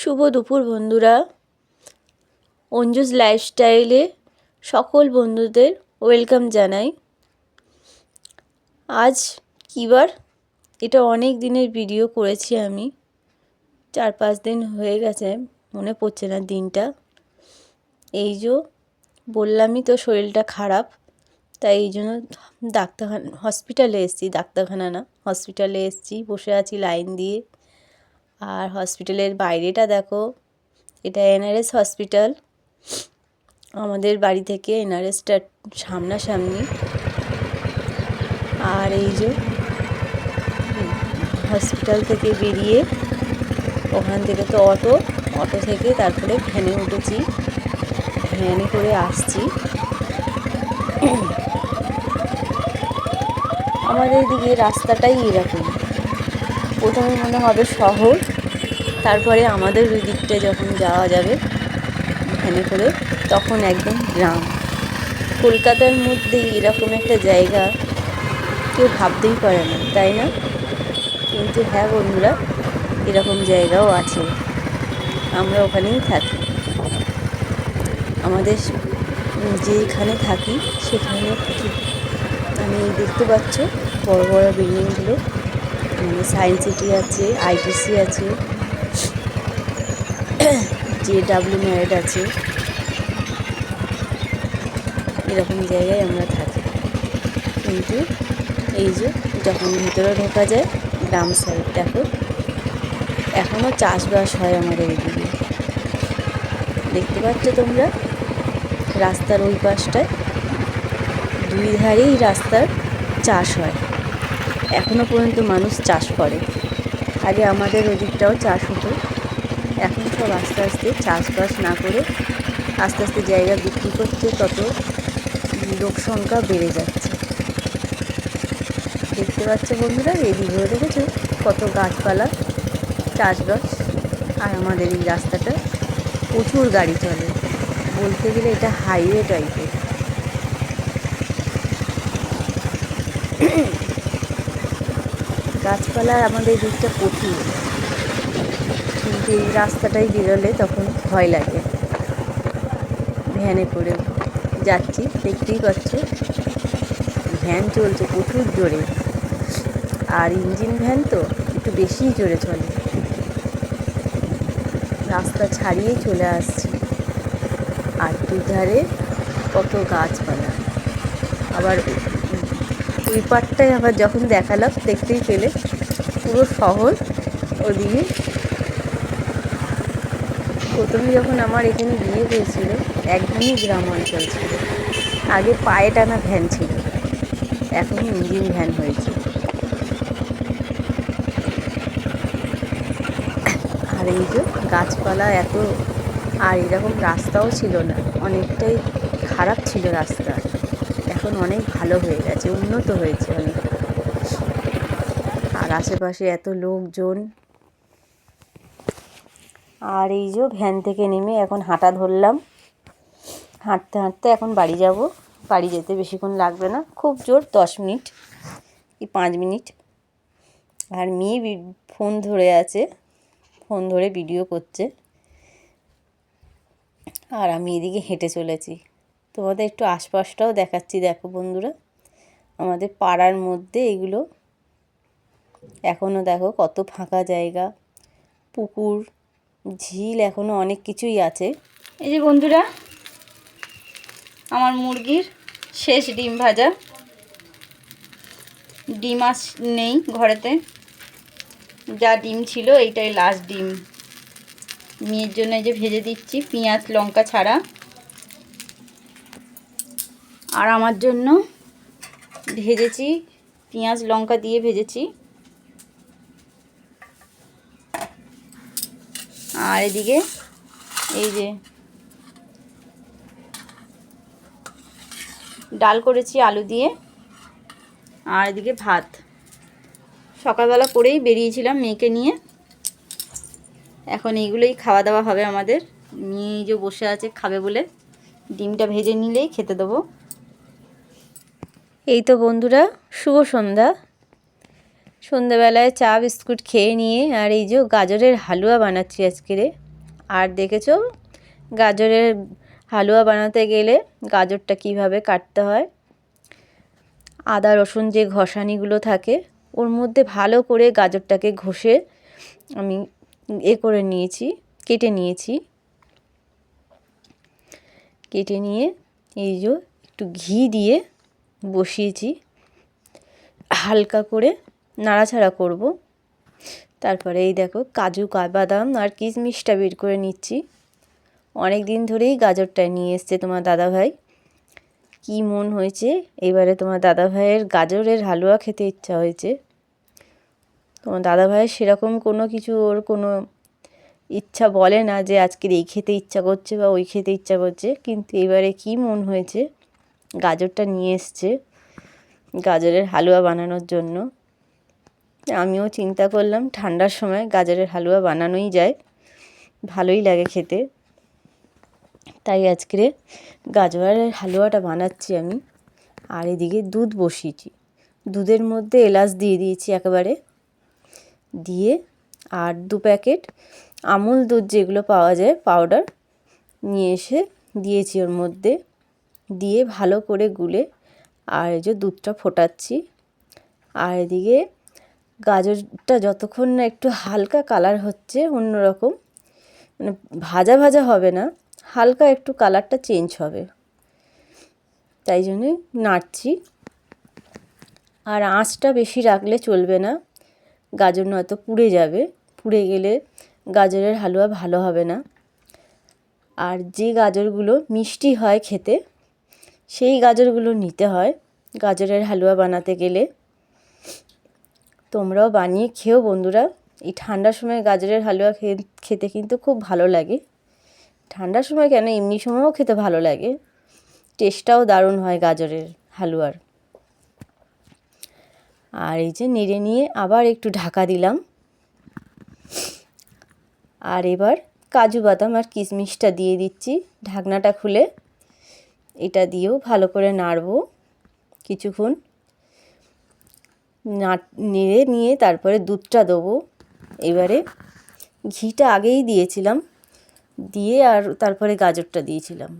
শুভ দুপুর বন্ধুরা। অঞ্জুস লাইফস্টাইলে সকল বন্ধুদের ওয়েলকাম জানাই। আজ কী বার এটা অনেক দিনের ভিডিও করেছি আমি। চার পাঁচ দিন হয়ে গেছে, মনে পড়ছে না দিনটা। এই যে বললামই তো শরীরটা খারাপ, তাই এই জন্য ডাক্তারখানা হসপিটালে এসেছি, ডাক্তারখানা না হসপিটালে এসেছি, বসে আছি লাইন দিয়ে। আর হসপিটালের বাইরেটা দেখো, এটা এনআরএস হসপিটাল। আমাদের বাড়ি থেকে এনআরএসটা সামনাসামনি। আর এই যে হসপিটাল থেকে বেরিয়ে ওখান থেকে তো অটো অটো থেকে তারপরে ভ্যানে উঠেছি। ভ্যানে করে আসছি। আমাদের দিকে রাস্তাটাই এরকম। প্রথমে মনে হবে শহর, তারপরে আমাদের ওই দিকটা যখন যাওয়া যাবে ভ্যানে করে, তখন একদম গ্রাম। কলকাতার মধ্যে এরকম একটা জায়গা, কেউ ভাবতেই পারে না, তাই না? কিন্তু হ্যাঁ বন্ধুরা, এরকম জায়গাও আছে। আমরা ওখানেই থাকি। আমাদের যেখানে থাকি সেখানে আমি দেখতে পাচ্ছ বড় বড় বিল্ডিংগুলো। সায়েন্স সিটি আছে আইটিসি আছে জে ডাব্লিউ ম্যারেড আছে। এরকম জায়গায় আমরা থাকি। কিন্তু এই যে যখন ভিতরে ঢোকা যায়, গ্রাম সাইড দেখো এখনও চাষবাস হয় আমাদের এদিকে। দেখতে পাচ্ছ তোমরা? রাস্তার ওই পাশটায় দুই ধারেই রাস্তার চাষ হয়। এখনও পর্যন্ত মানুষ চাষ করে। আগে আমাদের ওদিকটাও চাষ হতো। এখন সব আস্তে আস্তে চাষবাস না করে আস্তে আস্তে জায়গা বিক্রি করছে তত লোক সংখ্যা বেড়ে যাচ্ছে। দেখতে পাচ্ছে বন্ধুরা এদিকেও দেখেছ? কত গাছপালা চাষবাস। আর আমাদের এই রাস্তাটা প্রচুর গাড়ি চলে। বলতে গেলে এটা হাইওয়ে টাইপের গাছপালা আমাদের দিকটা কঠিন। কিন্তু এই রাস্তাটাই বেরোলে তখন ভয় লাগে। ভ্যানে করে যাচ্ছি, দেখতেই পাচ্ছ ভ্যান চলছে প্রচুর জোরে। আর ইঞ্জিন ভ্যান তো একটু বেশিই জোরে চলে। রাস্তা ছাড়িয়েই চলে আসছি। আর দুধারে কত গাছপালা। আবার ওই পাটটায় আবার যখন দেখালাম, দেখতেই পেলে পুরো শহর ওদিকে। প্রথমে যখন আমার এখানে বিয়ে হয়েছিল, একদমই গ্রাম অঞ্চল ছিল। আগে পায়ে টানা ভ্যান ছিল, এখন ইঞ্জিন ভ্যান হয়েছে। আর এই যে গাছপালা এত, আর এরকম রাস্তাও ছিল না, অনেকটাই খারাপ ছিল রাস্তা। এখন অনেক ভালো হয়ে গেছে, উন্নত হয়েছে অনেক। আর আশেপাশে এত লোকজন। আর এই যে ভ্যান থেকে নেমে এখন হাঁটা ধরলাম। হাঁটতে হাঁটতে এখন বাড়ি যাব। বাড়ি যেতে বেশিক্ষণ লাগবে না, খুব জোর, দশ মিনিট কি পাঁচ মিনিট। আর মেয়ে ফোন ধরে আছে, ফোন ধরে ভিডিও করছে। আর আমি এদিকে হেঁটে চলেছি। তোমাদের একটু আশপাশটাও দেখাচ্ছি, দেখো বন্ধুরা। আমাদের পাড়ার মধ্যে এগুলো। এখনও দেখো কত ফাঁকা জায়গা। পুকুর, ঝিল এখনও অনেক কিছুই আছে। এই যে বন্ধুরা, আমার মুরগির শেষ ডিম ভাজা। ডিম আস নেই ঘরেতে। যা ডিম ছিল এইটাই লাস্ট ডিম। মেয়ের জন্য এই যে ভেজে দিচ্ছি, পেঁয়াজ, লঙ্কা ছাড়া। আর আমার জন্য ভেজেছি পেঁয়াজ, লঙ্কা দিয়ে ভেজেছি। আর এদিকে এই যে ডাল করেছি আলু দিয়ে, আর এদিকে ভাত। সকালবেলা করেই বেরিয়েছিলাম মেয়েকে নিয়ে। এখন এইগুলোই খাওয়া দাওয়া হবে আমাদের। মেয়ে যে বসে আছে, খাবে বলে। ডিমটা ভেজে নিলেই খেতে দেবো। এই তো বন্ধুরা, শুভ সন্ধ্যা। সন্ধ্যাবেলায় চা, বিস্কুট খেয়ে নিয়ে আর এই যে গাজরের হালুয়া বানাচ্ছি আজকেরে আর দেখেছ? গাজরের হালুয়া বানাতে গেলে গাজরটা কীভাবে কাটতে হয়? আদা, রসুন যে ঘষানিগুলো থাকে, ওর মধ্যে ভালো করে গাজরটাকে ঘষে আমি এ করে নিয়েছি, কেটে নিয়েছি। কেটে নিয়ে এই যে একটু ঘি দিয়ে বসিয়েছি। হালকা করে নাড়াচাড়া করব। তারপরে এই দেখো কাজু, বাদাম আর কিশমিশটা বের করে নিচ্ছি। অনেক দিন ধরেই গাজরটা নিয়ে এসছে তোমার দাদাভাই। কি মন হয়েছে? এবারে তোমার দাদাভাইয়ের গাজরের হালুয়া খেতে ইচ্ছা হয়েছে। তোমার দাদাভাইয়ের সেরকম কোনো কিছু ওর কোনো ইচ্ছা বলে না যে আজকের এই খেতে ইচ্ছা করছে বা ওই খেতে ইচ্ছা করছে। কিন্তু এবারে কি মন হয়েছে? গাজরটা নিয়ে এসছে, গাজরের হালুয়া বানানোর জন্য। আমিও চিন্তা করলাম, ঠান্ডার সময় গাজরের হালুয়া বানানোই যায়, ভালোই লাগে খেতে। তাই আজকে গাজরের হালুয়াটা বানাচ্ছি আমি, আর এদিকে দুধ বসিয়েছি। দুধের মধ্যে এলাচ দিয়ে দিয়েছি একেবারে। দিয়ে আর দু প্যাকেট আমুল দুধ যেগুলো পাওয়া যায়, পাউডার, নিয়ে এসে দিয়েছি ওর মধ্যে। দিয়ে ভালো করে গুলে আর যে দুধটা ফোটাচ্ছি। আর এদিকে গাজরটা যতক্ষণ না একটু হালকা কালার হচ্ছে অন্যরকম মানে ভাজা ভাজা হবে না, হালকা একটু কালারটা চেঞ্জ হবে। তাই জন্যে নাড়ছি। আর আঁচটা বেশি রাখলে চলবে না, গাজর নয়তো পুড়ে যাবে, পুড়ে গেলে গাজরের হালুয়া ভালো হবে না। আর যে গাজরগুলো মিষ্টি হয় খেতে সেই গাজরগুলো নিতে হয়। গাজরের হালুয়া বানাতে গেলে। তোমরাও বানিয়ে খেও বন্ধুরা। এই ঠান্ডার সময় গাজরের হালুয়া খেতে কিন্তু খুব ভালো লাগে। ঠান্ডার সময় কেন? এমনি সময়ও খেতে ভালো লাগে। টেস্টটাও দারুণ হয় গাজরের হালুয়ার। আর এই যে নেড়ে নিয়ে আবার একটু ঢাকা দিলাম। আর এবার কাজু বাদাম আর কিশমিশটা দিয়ে দিচ্ছি ঢাকনাটা খুলে। এটা দিয়েও ভালো করে নাড়ব কিছুক্ষণ। নেড়ে নিয়ে তারপরে দুধটা দেবো। এবারে ঘিটা আগেই দিয়েছিলাম, দিয়ে আর তারপরে গাজরটা দিয়েছিলাম।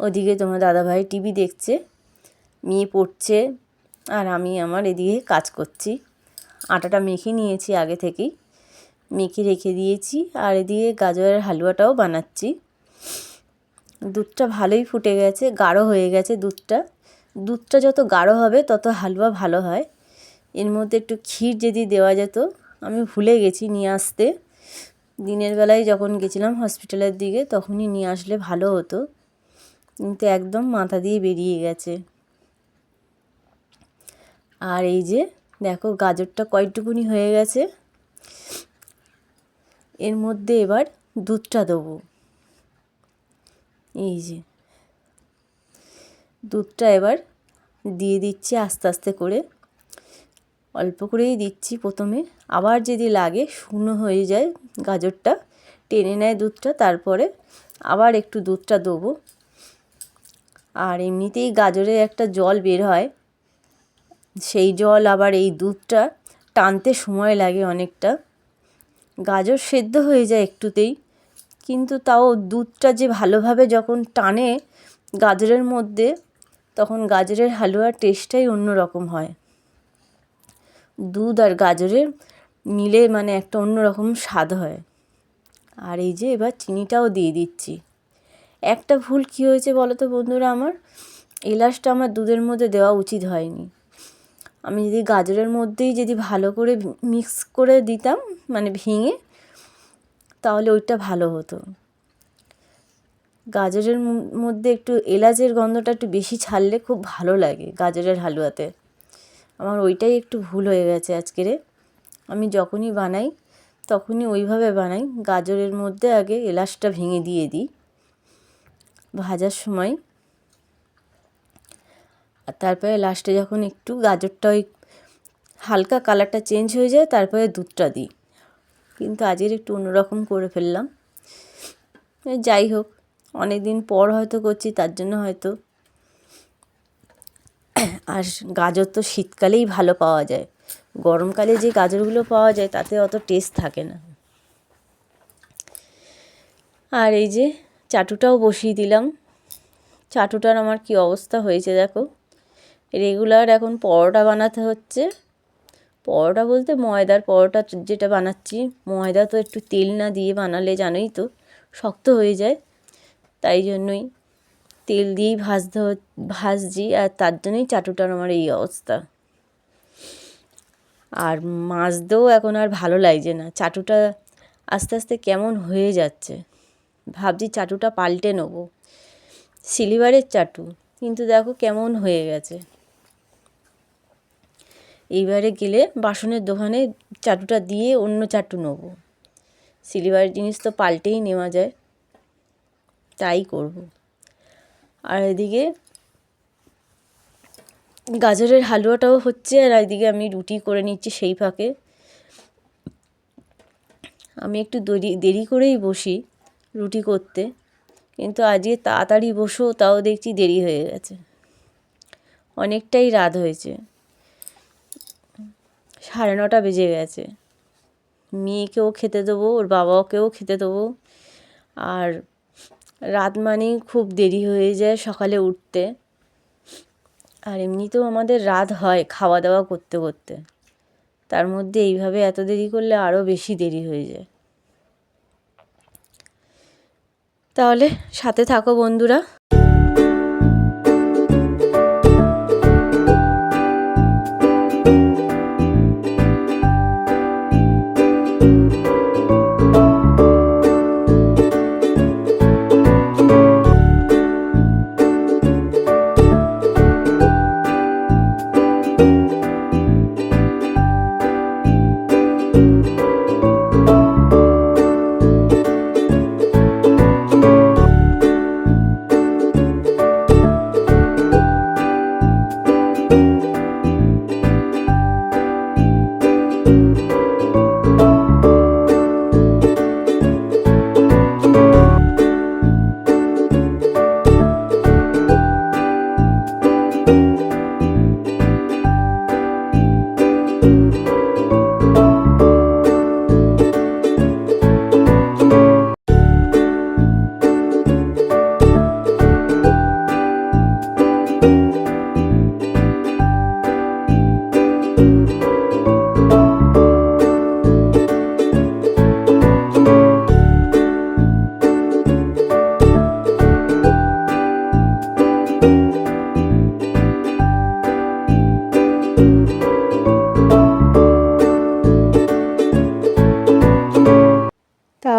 ওদিকে তোমার দাদাভাই টিভি দেখছে, মেয়ে পড়ছে, আর আমি আমার এদিকে কাজ করছি। আটাটা মেখে নিয়েছি আগে থেকেই, মেখে রেখে দিয়েছি, আর এদিকে গাজরের হালুয়াটাও বানাচ্ছি। দুধটা ভালোই ফুটে গেছে, গাঢ় হয়ে গেছে দুধটা। দুধটা যত গাঢ় হবে, তত হালুয়া ভালো হয়। এর মধ্যে একটু ক্ষীর যদি দেওয়া যেত, আমি ভুলে গেছি নিয়ে আসতে। দিনের বেলায় যখন গেছিলাম হসপিটালের দিকে, তখনই নিয়ে আসলে ভালো হতো। কিন্তু একদম মাথা দিয়ে বেরিয়ে গেছে। আর এই যে, দেখো গাজরটা কয়টুকুনি হয়ে গেছে। এর মধ্যে এবার দুধটা দেবো। এই যে। দুধটা এবার দিয়ে দিচ্ছি আস্তে আস্তে করে। অল্প করেই দিচ্ছি প্রথমে। আবার যদি লাগে শুকনো হয়ে যায় গাজরটা, টেনে নেয় দুধটা, তারপরে আবার একটু দুধটা দেবো। আর এমনিতেই গাজরে একটা জল বের হয়, সেই জল আবার এই দুধটা টানতে সময় লাগে অনেকটা। গাজর সেদ্ধ হয়ে যায় একটুতেই। কিন্তু তাও দুধটা যে ভালোভাবে যখন টানে গাজরের মধ্যে, তখন গাজরের হালুয়ার টেস্টটাই অন্য রকম হয়। দুধ আর গাজরের মিলে মানে একটা অন্য রকম স্বাদ হয়। আর এই যে এবার চিনিটাও দিয়ে দিচ্ছি। একটা ভুল কী হয়েছে বলো তো বন্ধুরা আমার? এলাচটা আমার দুধের মধ্যে দেওয়া উচিত হয়নি। আমি যদি গাজরের মধ্যেই যদি ভালো করে মিক্স করে দিতাম মানে ভেঙে তাহলে ওইটা ভালো হতো। গাজরের মধ্যে একটু এলাচের গন্ধটা একটু বেশি ছাড়লে খুব ভালো লাগে গাজরের হালুয়াতে। আমার ওইটাই একটু ভুল হয়ে গেছে আজকেরে। আমি যখনই বানাই, তখনই ওইভাবে বানাই। গাজরের মধ্যে আগে এলাচটা ভেঙে দিয়ে দিই ভাজার সময়। আর তারপরে লাস্টে যখন একটু গাজরটা ওই হালকা কালারটা চেঞ্জ হয়ে যায়, তারপরে দুধটা দিই। কিন্তু আজের একটু অন্যরকম করে ফেললাম। যাই হোক অনেক দিন পর হয়তো করছি, তার জন্য হয়তো। আর গাজর তো শীতকালেই ভালো পাওয়া যায়। গরমকালে যে গাজরগুলো পাওয়া যায়, তাতে অত টেস্ট থাকে না। আর এই যে চাটুটাও বসিয়ে দিলাম। চাটুটার আমার কি অবস্থা হয়েছে দেখো। রেগুলার এখন পরোটা বানাতে হচ্ছে। পরোটা বলতে ময়দার পরোটা যেটা বানাচ্ছি, ময়দা তো একটু তেল না দিয়ে বানালে জানোই তো, শক্ত হয়ে যায়। তাই জন্যই তেল দিয়েই ভাজতে ভাজছি আর তার জন্যই চাটুটার আমার এই অবস্থা। আর মাজতেও এখন আর ভালো লাগছে না, চাটুটা আস্তে আস্তে কেমন হয়ে যাচ্ছে। ভাবছি চাটুটা পাল্টে নেব। সিলিভারের চাটু, কিন্তু দেখো কেমন হয়ে গেছে। এইবারে গেলে বাসনের দোকানে চাটুটা দিয়ে অন্য চাটু নেব। সিলিভারের জিনিস তো পাল্টেই নেওয়া যায়। তাই করব। আর এদিকে গাজরের হালুয়াটাও হচ্ছে, আর এদিকে আমি রুটি করে নিচ্ছি সেই ফাঁকে। আমি একটু দেরি দেরি করেই বসি রুটি করতে, কিন্তু আজকে তাড়াতাড়ি বসো, তাও দেখছি দেরি হয়ে গেছে। অনেকটাই রাত হয়েছে। সাড়ে নটা বেজে গেছে। মেয়েকেও খেতে দেবো, ওর বাবাকেও খেতে দেবো। আর রাত মানেই খুব দেরি হয়ে যায় সকালে উঠতে। আর এমনিতেও আমাদের রাত হয় খাওয়া দাওয়া করতে করতে। তার মধ্যে এইভাবে এত দেরি করলে আরও বেশি দেরি হয়ে যায়। তাহলে সাথে থাকো বন্ধুরা।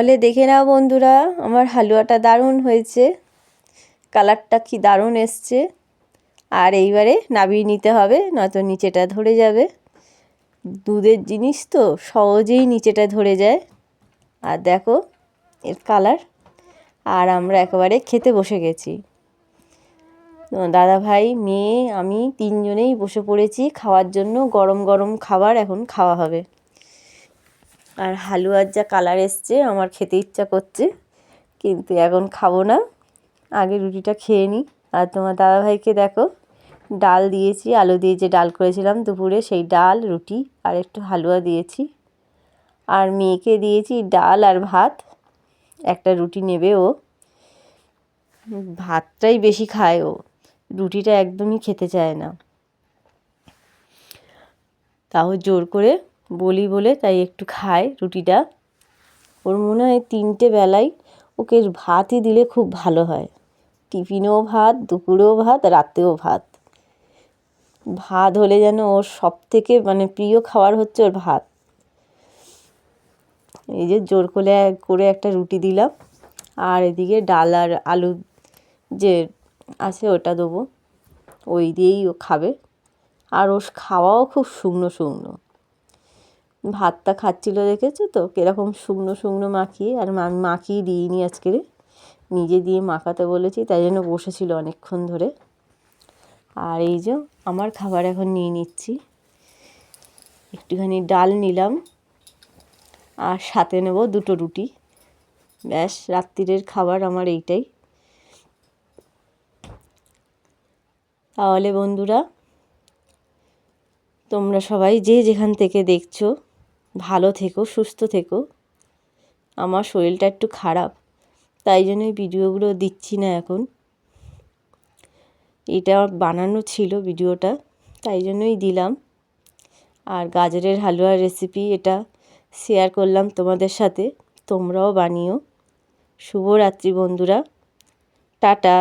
তাহলে দেখে নাও বন্ধুরা, আমার হালুয়াটা দারুণ হয়েছে। কালারটা কি দারুণ এসছে। আর এইবারে নাবিয়ে নিতে হবে, নয়তো নিচেটা ধরে যাবে। দুধের জিনিস তো সহজেই নিচেটা ধরে যায়। আর দেখো, এর কালার। আর আমরা একেবারে খেতে বসে গেছি। দাদা ভাই মেয়ে, আমি তিনজনেই বসে পড়েছি, খাওয়ার জন্য গরম গরম খাবার এখন খাওয়া হবে। আর হালুয়ার যা কালার এসছে, আমার খেতে ইচ্ছা করছে, কিন্তু এখন খাব না। আগে রুটিটা খেয়ে নিই আর তোমার দাদাভাইকে দেখো, ডাল দিয়েছি, আলু দিয়ে যে ডাল করেছিলাম দুপুরে, সেই ডাল, রুটি আর একটু হালুয়া দিয়েছি। আর মেয়েকে দিয়েছি ডাল আর ভাত, একটা রুটি নেবে ও। ভাতটাই বেশি খায় ও, রুটিটা একদমই খেতে চায় না। তাও জোর করে বলি বলে তাই একটু খায় রুটিটা। ওর মনে হয় তিনটে বেলায় ওকে ভাতই দিলে খুব ভালো হয়। টিফিনেও ভাত, দুপুরেও ভাত, রাতেও ভাত। ভাত হলে যেন ওর সব থেকে মানে প্রিয় খাবার হচ্ছে ওর ভাত। এই যে জোর করে করে একটা রুটি দিলাম। আর এদিকে ডাল আর আলু যে আছে ওটা দেবো। ওই দিয়েই ও খাবে। আর ওর খাওয়াও খুব শুকনো শুকনো। ভাতটা খাচ্ছিল দেখেছ তো? কীরকম শুকনো শুকনো মাখিয়ে, আর আমি মাখিয়ে দিইনি আজকে নিজে দিয়ে মাখাতে বলেছি, তাই জন্য বসেছিল অনেকক্ষণ ধরে। আর এই যে আমার খাবার এখন নিয়ে নিচ্ছি। একটুখানি ডাল নিলাম, আর সাথে নেব দুটো রুটি। ব্যাস, রাত্রিরের খাবার আমার এইটাই। তাহলে বন্ধুরা, তোমরা সবাই যে যেখান থেকে দেখছ ভালো থেকো, সুস্থ থেকো। আমার শরীরটা একটু খারাপ, তাই জন্য এই ভিডিওগুলো দিচ্ছি না এখন। এটা বানানো ছিল ভিডিওটা, তাই জন্যই দিলাম। আর গাজরের হালুয়ার রেসিপি এটা শেয়ার করলাম তোমাদের সাথে, তোমরাও বানিও। শুভরাত্রি বন্ধুরা, টাটা।